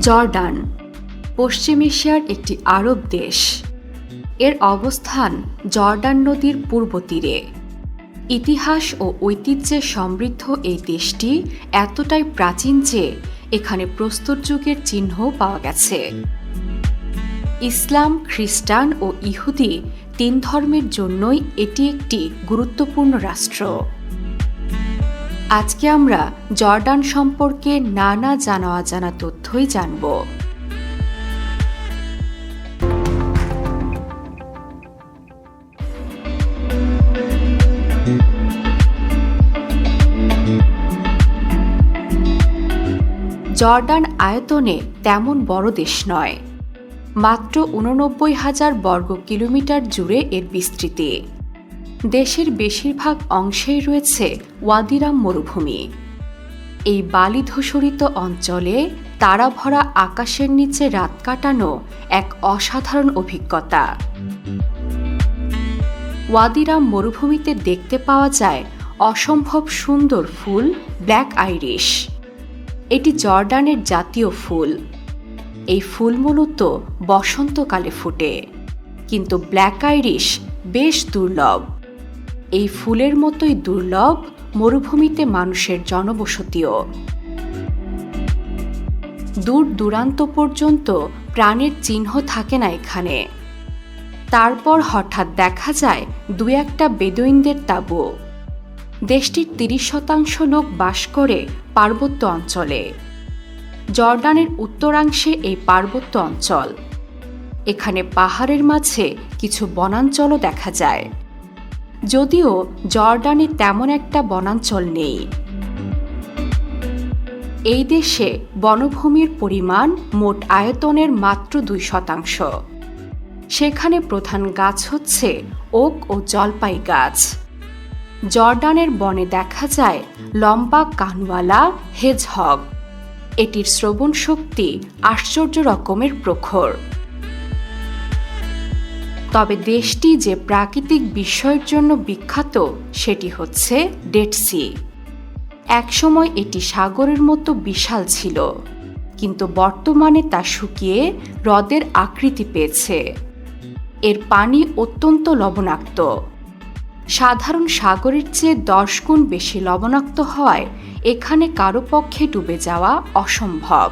Jordan, পশ্চিম এশিয়ার একটি আরব দেশ। এর অবস্থান জর্ডান নদীর পূর্ব তীরে। ইতিহাস ও ঐতিহ্যে সমৃদ্ধ এই দেশটি এতটাই প্রাচীন যে এখানে প্রস্তর যুগের চিহ্ন পাওয়া গেছে। ইসলাম, খ্রিস্টান ও ইহুদি তিন ধর্মের জন্যই এটি একটি গুরুত্বপূর্ণ রাষ্ট্র। আজকে আমরা জর্ডান সম্পর্কে নানা জানা অজানা তথ্যই জানব। জর্ডান আয়তনে তেমন বড় দেশ নয়। মাত্র উননব্বই হাজার বর্গ কিলোমিটার জুড়ে এর বিস্তৃতি। দেশের বেশিরভাগ অংশেই রয়েছে ওয়াদিরাম মরুভূমি। এই বালি ধূসরিত অঞ্চলে তারা ভরা আকাশের নিচে রাত কাটানো এক অসাধারণ অভিজ্ঞতা। ওয়াদিরাম মরুভূমিতে দেখতে পাওয়া যায় অসম্ভব সুন্দর ফুল, ব্ল্যাক আইরিশ। এটি জর্ডানের জাতীয় ফুল। এই ফুল মূলত বসন্তকালে ফুটে। কিন্তু ব্ল্যাক আইরিশ বেশ দুর্লভ। এই ফুলের মতোই দুর্লভ, মরুভূমিতে মানুষের জনবসতিও। দূর দূরান্ত পর্যন্ত প্রাণের চিহ্ন থাকে না এখানে। তারপর হঠাৎ দেখা যায় দু একটা বেদুইনদের তাঁবু। দেশটির তিরিশ শতাংশ লোক বাস করে পার্বত্য অঞ্চলে। জর্ডানের উত্তরাংশে এই পার্বত্য অঞ্চল। এখানে পাহাড়ের মাঝে কিছু বনাঞ্চলও দেখা যায়। যদিও জর্ডানে তেমন একটা বনাঞ্চল নেই। এই দেশে বনভূমির পরিমাণ মোট আয়তনের মাত্র দুই শতাংশ। সেখানে প্রধান গাছ হচ্ছে ওক ও জলপাই গাছ। জর্ডানের বনে দেখা যায় লম্বা কানওয়ালা হেজহগ। এটির শ্রবণ শক্তি আশ্চর্য রকমের প্রখর। তবে দেশটি যে প্রাকৃতিক বিস্ময়ের জন্য বিখ্যাত, সেটি হচ্ছে ডেড সি। একসময় এটি সাগরের মতো বিশাল ছিল, কিন্তু বর্তমানে তা শুকিয়ে হ্রদের আকৃতি পেয়েছে। এর পানি অত্যন্ত লবণাক্ত। সাধারণ সাগরের চেয়ে দশ গুণ বেশি লবণাক্ত হওয়ায় এখানে কারও পক্ষে ডুবে যাওয়া অসম্ভব।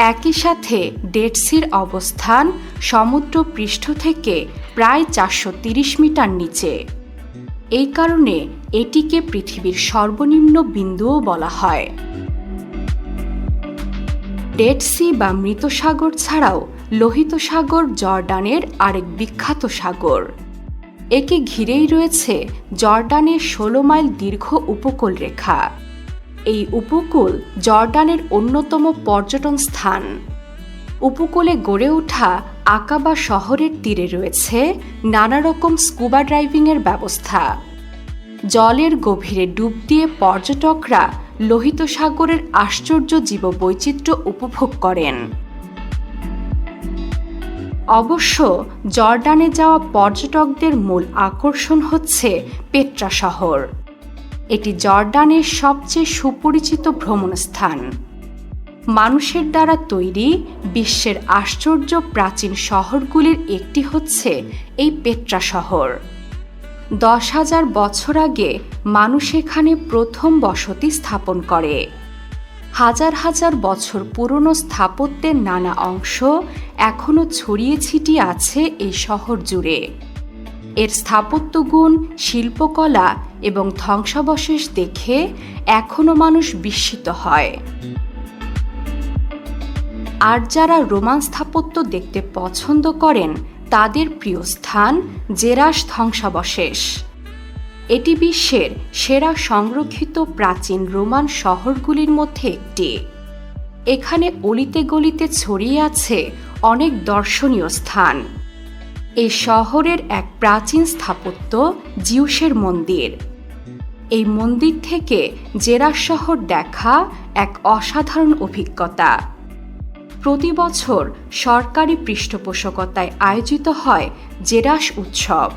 একই সাথে ডেডসির অবস্থান সমুদ্র পৃষ্ঠ থেকে প্রায় চারশো মিটার নিচে। এই কারণে এটিকে পৃথিবীর সর্বনিম্ন বিন্দুও বলা হয়। ডেড সি বা মৃত সাগর ছাড়াও লোহিত সাগর জর্ডানের আরেক বিখ্যাত সাগর। একে ঘিরেই রয়েছে জর্ডানের ষোলো মাইল দীর্ঘ উপকূল রেখা এই উপকূল জর্ডানের অন্যতম পর্যটন স্থান। উপকূলে গড়ে ওঠা আকাবা শহরের তীরে রয়েছে নানা রকম স্কুবা ড্রাইভিংয়ের ব্যবস্থা। জলের গভীরে ডুব দিয়ে পর্যটকরা লোহিত সাগরের আশ্চর্য জীববৈচিত্র্য উপভোগ করেন। অবশ্য জর্ডানে যাওয়া পর্যটকদের মূল আকর্ষণ হচ্ছে পেট্রা শহর। এটি জর্ডানের সবচেয়ে সুপরিচিত ভ্রমণ স্থান মানুষের দ্বারা তৈরি বিশ্বের আশ্চর্য প্রাচীন শহরগুলির একটি হচ্ছে এই পেট্রা শহর। দশ হাজার বছর আগে মানুষ এখানে প্রথম বসতি স্থাপন করে। হাজার হাজার বছর পুরনো স্থাপত্যের নানা অংশ এখনও ছড়িয়ে ছিটিয়ে আছে এই শহর জুড়ে। এর স্থাপত্যগুণ, শিল্পকলা এবং ধ্বংসাবশেষ দেখে এখনও মানুষ বিস্মিত হয়। আর যারা রোমান স্থাপত্য দেখতে পছন্দ করেন, তাদের প্রিয় স্থান জেরাস ধ্বংসাবশেষ। এটি বিশ্বের সেরা সংরক্ষিত প্রাচীন রোমান শহরগুলির মধ্যে একটি। এখানে অলিতে গলিতে ছড়িয়ে আছে অনেক দর্শনীয় স্থান। এই শহরের এক প্রাচীন স্থাপত্য জিউসের মন্দির। এই মন্দির থেকে জেরাস শহর দেখা এক অসাধারণ অভিজ্ঞতা। প্রতি বছর সরকারি পৃষ্ঠপোষকতায় আয়োজিত হয় জেরাস উৎসব।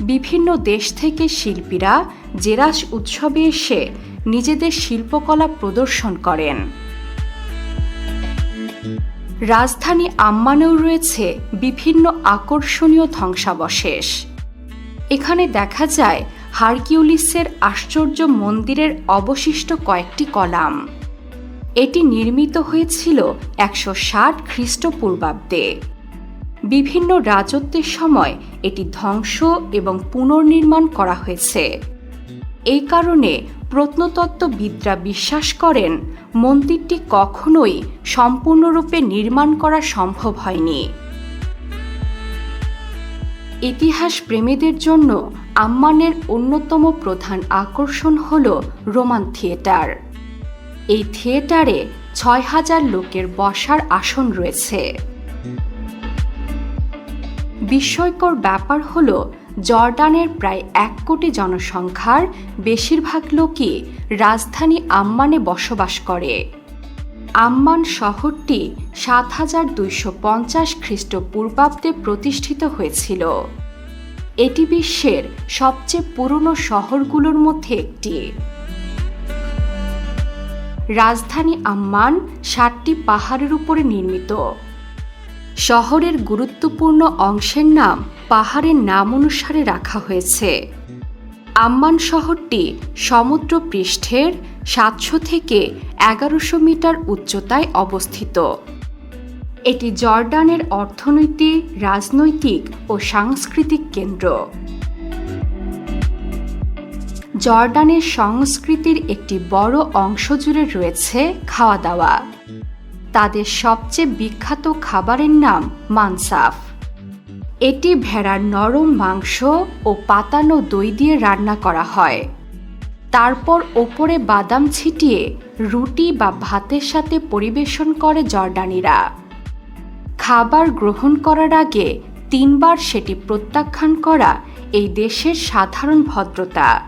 বিভিন্ন দেশ থেকে শিল্পীরা জেরাস উৎসবে এসে নিজেদের শিল্পকলা প্রদর্শন করেন। রাজধানী আম্মানেও রয়েছে বিভিন্ন আকর্ষণীয় ধ্বংসাবশেষ। এখানে দেখা যায় হারকিউলিসের আশ্চর্য মন্দিরের অবশিষ্ট কয়েকটি কলাম। এটি নির্মিত হয়েছিল একশো ষাট খ্রিস্টপূর্বাব্দে। বিভিন্ন রাজত্বের সময় এটি ধ্বংস এবং পুনর্নির্মাণ করা হয়েছে। এই কারণে প্রত্নতত্ত্ববিদরা বিশ্বাস করেন মন্দিরটি কখনোই সম্পূর্ণরূপে নির্মাণ করা সম্ভব হয়নি। ইতিহাস প্রেমীদের জন্য আম্মানের অন্যতম প্রধান আকর্ষণ হল রোমান থিয়েটার। এই থিয়েটারে ছয় হাজার লোকের বসার আসন রয়েছে। বিস্ময়কর ব্যাপার হল জর্ডানের প্রায় এক কোটি জনসংখ্যার বেশিরভাগ লোকই রাজধানী আম্মানে বসবাস করে। আম্মান শহরটি সাত হাজার দুইশো পঞ্চাশ খ্রিস্টপূর্বাব্দে প্রতিষ্ঠিত হয়েছিল। এটি বিশ্বের সবচেয়ে পুরনো শহরগুলোর মধ্যে একটি। রাজধানী আম্মান সাতটি পাহাড়ের উপরে নির্মিত। শহরের গুরুত্বপূর্ণ অংশের নাম পাহাড়ের নাম অনুসারে রাখা হয়েছে। আম্মান শহরটি সমুদ্র পৃষ্ঠের সাতশো থেকে এগারোশো মিটার উচ্চতায় অবস্থিত। এটি জর্ডানের অর্থনৈতিক, রাজনৈতিক ও সাংস্কৃতিক কেন্দ্র। জর্ডানের সংস্কৃতির একটি বড় অংশ জুড়ে রয়েছে খাওয়া দাওয়া। তাদের সবচেয়ে বিখ্যাত খাবারের নাম মানসাফ। এটি ভেড়ার নরম মাংস ও পাতানো দই দিয়ে রান্না করা হয়। তারপর ওপরে বাদাম ছিটিয়ে রুটি বা ভাতের সাথে পরিবেশন করে জর্ডানিরা খাবার গ্রহণ করার আগে তিনবার সেটি প্রত্যাখ্যান করা এই দেশের সাধারণ ভদ্রতা।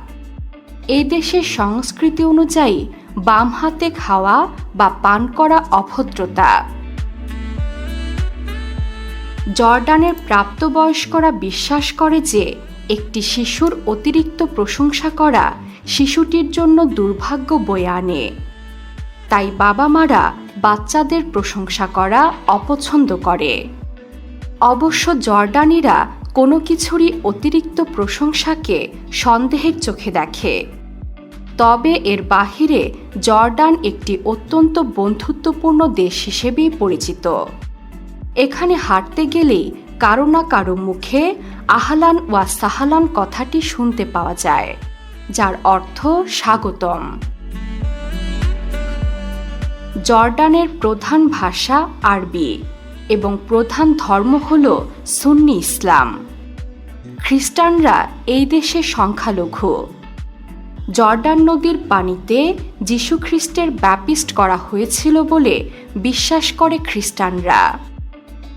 এই দেশের সংস্কৃতি অনুযায়ী বাম হাতে খাওয়া বা পান করা অভদ্রতা। জর্ডানের প্রাপ্তবয়স্করা বিশ্বাস করে যে একটি শিশুর অতিরিক্ত প্রশংসা করা শিশুটির জন্য দুর্ভাগ্য বয়ে আনে। তাই বাবা মারা বাচ্চাদের প্রশংসা করা অপছন্দ করে। অবশ্য জর্ডানিরা কোনো কিছুরই অতিরিক্ত প্রশংসাকে সন্দেহের চোখে দেখে। তবে এর বাহিরে জর্ডান একটি অত্যন্ত বন্ধুত্বপূর্ণ দেশ হিসেবেই পরিচিত। এখানে হাঁটতে গেলে কারও না কারও মুখে আহলান ওয়া সাহালান কথাটি শুনতে পাওয়া যায়, যার অর্থ স্বাগতম। জর্ডানের প্রধান ভাষা আরবি এবং প্রধান ধর্ম হল সুন্নি ইসলাম। খ্রিস্টানরা এই দেশে সংখ্যালঘু। জর্ডান নদীর পানিতে যীশুখ্রিস্টের ব্যাপিস্ট করা হয়েছিল বলে বিশ্বাস করে খ্রিস্টানরা।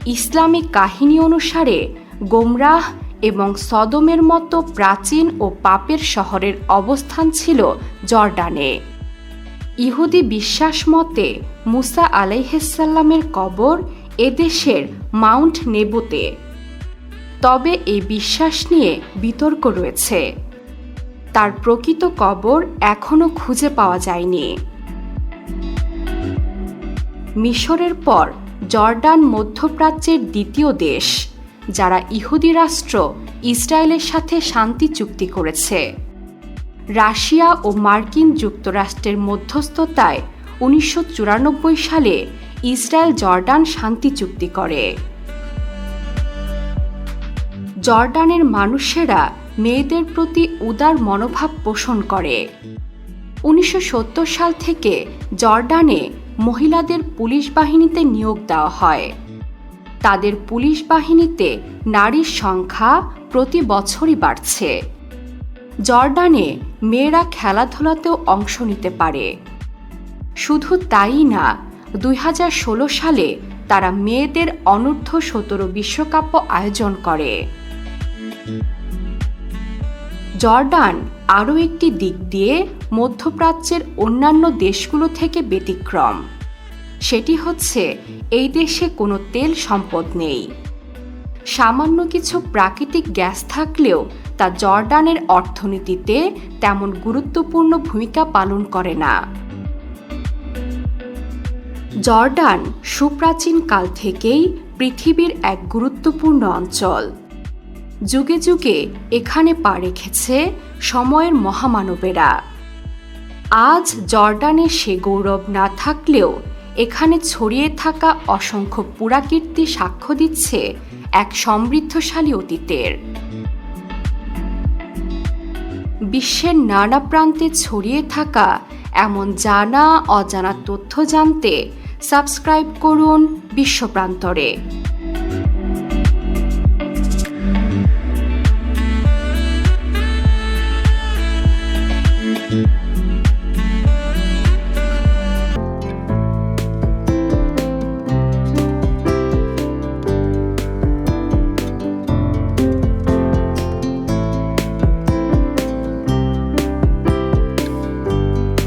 ইসলামিক কাহিনী অনুসারে, গোমরাহ এবং সদমের মতো প্রাচীন ও পাপের শহরের অবস্থান ছিল জর্ডানে। ইহুদি বিশ্বাস মতে, মুসা আলাইহেসাল্লামের কবর এদেশের মাউন্ট নেবোতে। তবে এই বিশ্বাস নিয়ে বিতর্ক রয়েছে। তার প্রকৃত কবর এখনও খুঁজে পাওয়া যায়নি। মিশরের পর জর্ডান মধ্যপ্রাচ্যের দ্বিতীয় দেশ, যারা ইহুদি রাষ্ট্র ইসরায়েলের সাথে শান্তি চুক্তি করেছে। রাশিয়া ও মার্কিন যুক্তরাষ্ট্রের মধ্যস্থতায় উনিশশো চুরানব্বই সালে ইসরায়েল জর্ডান শান্তি চুক্তি করে। জর্ডানের মানুষেরা মেয়েদের প্রতি উদার মনোভাব পোষণ করে। উনিশশো সত্তর সাল থেকে জর্ডানে মহিলাদের পুলিশ বাহিনীতে নিয়োগ দেওয়া হয়। তাদের পুলিশ বাহিনীতে নারীর সংখ্যা প্রতি বছরই বাড়ছে। জর্ডানে মেয়েরা খেলাধুলাতেও অংশ নিতে পারে। শুধু তাই না, দুই হাজার ষোলো সালে তারা মেয়েদের অনূর্ধ্ব সতেরো বিশ্বকাপও আয়োজন করে। জর্ডান আরও একটি দিক দিয়ে মধ্যপ্রাচ্যের অন্যান্য দেশগুলো থেকে ব্যতিক্রম। সেটি হচ্ছে, এই দেশে কোনো তেল সম্পদ নেই। সামান্য কিছু প্রাকৃতিক গ্যাস থাকলেও তা জর্ডানের অর্থনীতিতে তেমন গুরুত্বপূর্ণ ভূমিকা পালন করে না। জর্ডান সুপ্রাচীন কাল থেকেই পৃথিবীর এক গুরুত্বপূর্ণ অঞ্চল। যুগে যুগে এখানে পা রেখেছে সময়ের মহামানবেরা। আজ জর্ডানে সে গৌরব না থাকলেও এখানে ছড়িয়ে থাকা অসংখ্য পুরাকীর্তি সাক্ষ্য দিচ্ছে এক সমৃদ্ধশালী অতীতের। বিশ্বের নানা প্রান্তে ছড়িয়ে থাকা এমন জানা অজানা তথ্য জানতে সাবস্ক্রাইব করুন বিশ্বপ্রান্তরে